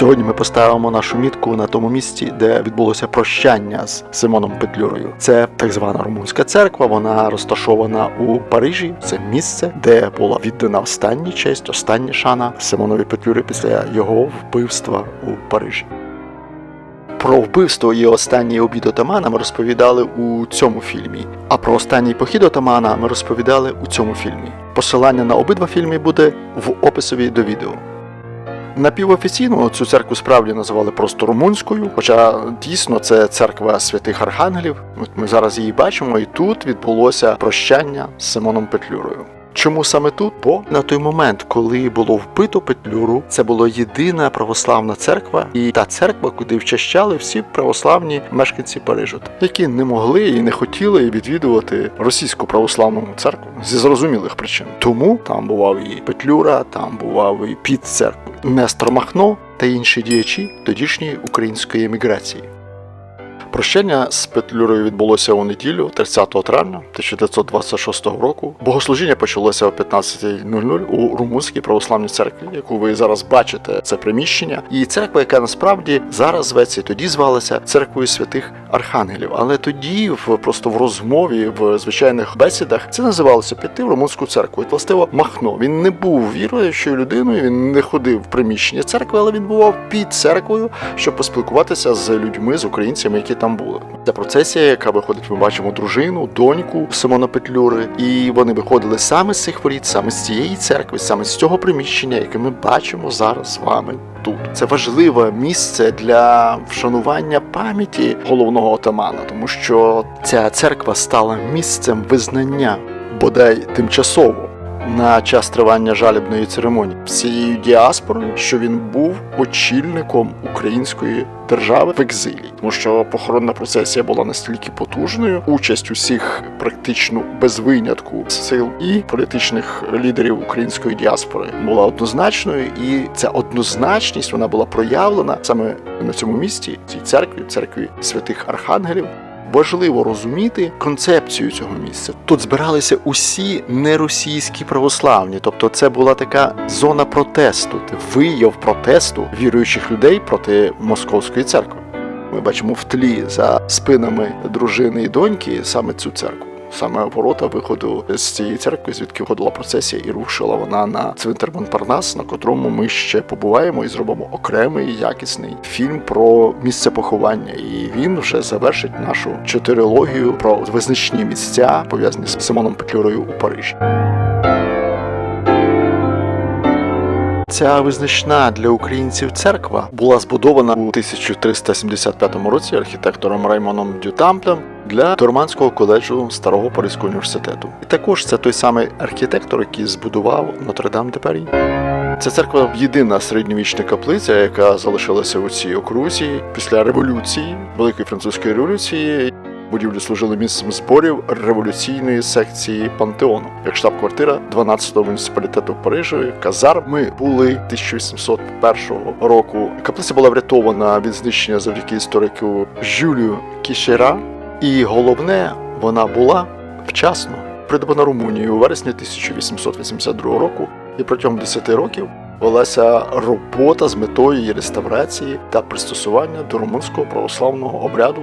Сьогодні ми поставимо нашу мітку на тому місці, де відбулося прощання з Симоном Петлюрою. Це так звана румунська церква. Вона розташована у Парижі. Це місце, де була віддана остання честь, остання шана Симонові Петлюрі після його вбивства у Парижі. Про вбивство і останній обід отамана ми розповідали у цьому фільмі. А про останній похід отамана ми розповідали у цьому фільмі. Посилання на обидва фільми буде в описові до відео. Напівофіційно цю церкву справді називали просто румунською, хоча дійсно це церква святих архангелів. От ми зараз її бачимо, і тут відбулося прощання з Симоном Петлюрою. Чому саме тут? Бо на той момент, коли було вбито Петлюру, це була єдина православна церква, і та церква, куди вчащали всі православні мешканці Парижа, які не могли і не хотіли відвідувати російську православну церкву зі зрозумілих причин. Тому там бував і Петлюра, там бував і під церквою Нестор Махно та інші діячі тодішньої української еміграції. Прощання з Петлюрою відбулося у неділю, 30 травня 1926 року. Богослужіння почалося о 15.00 у румунській православній церкві, яку ви зараз бачите. Це приміщення, і церква, яка насправді зараз зветься, тоді звалася церквою святих архангелів. Але тоді, в просто в розмові, в звичайних бесідах, це називалося піти в румунську церкву. І властиво Махно. Він не був віруючою людиною, він не ходив в приміщення церкви, але він бував під церквою, щоб поспілкуватися з людьми, з українцями, які там були. Ця процесія, яка виходить, ми бачимо дружину, доньку Симона Петлюри, і вони виходили саме з цих воріт, саме з цієї церкви, саме з цього приміщення, яке ми бачимо зараз з вами. Тут це важливе місце для вшанування пам'яті головного отамана, тому що ця церква стала місцем визнання, бодай тимчасово, на час тривання жалібної церемонії всією діаспорою, що він був очільником української держави в екзилі, тому що похоронна процесія була настільки потужною, участь усіх практично без винятку сил і політичних лідерів української діаспори була однозначною, і ця однозначність вона була проявлена саме на цьому місці, цій церкві, церкві святих архангелів. Важливо розуміти концепцію цього місця. Тут збиралися усі неросійські православні, тобто це була така зона протесту, вияв протесту віруючих людей проти московської церкви. Ми бачимо в тлі за спинами дружини і доньки саме цю церкву. Саме ворота виходу з цієї церкви, звідки входила процесія, і рушила вона на цвинтар Монпарнас, на котрому ми ще побуваємо і зробимо окремий якісний фільм про місце поховання. І він вже завершить нашу чотирилогію про визначні місця пов'язані з Симоном Петлюрою у Парижі. Ця визначна для українців церква була збудована у 1375 році архітектором Раймоном Дютамплем для Торманського коледжу Старого Паризького університету. І також це той самий архітектор, який збудував Нотр-Дам де Парі. Ця церква єдина середньовічна каплиця, яка залишилася у цій окрузі після революції, Великої французької революції. Будівлі служили місцем зборів революційної секції пантеону, як штаб-квартира 12-го муніципалітету Парижу. Казар. Ми були 1801 року. Каплиця була врятована від знищення завдяки історику Жюлію Кішера. І головне, вона була вчасно придбана Румунією у вересні 1882 року, і протягом 10 років велася робота з метою її реставрації та пристосування до румунського православного обряду.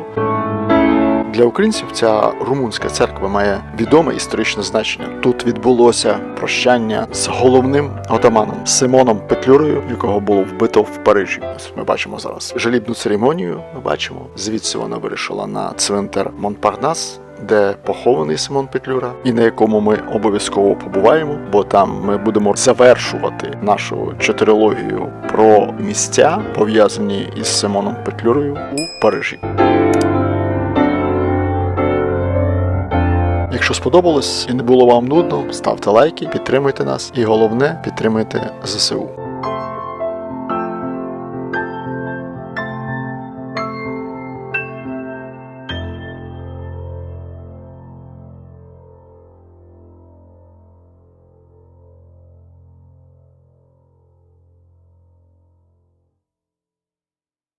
Для українців ця румунська церква має відоме історичне значення. Тут відбулося прощання з головним отаманом Симоном Петлюрою, якого було вбито в Парижі. Ось ми бачимо зараз жалібну церемонію. Ми бачимо, звідси вона вирішила на цвинтар Монпарнас. Де похований Симон Петлюра, і на якому ми обов'язково побуваємо, бо там ми будемо завершувати нашу чотирилогію про місця пов'язані із Симоном Петлюрою у Парижі. Якщо сподобалось і не було вам нудно, ставте лайки, підтримуйте нас і головне підтримуйте ЗСУ.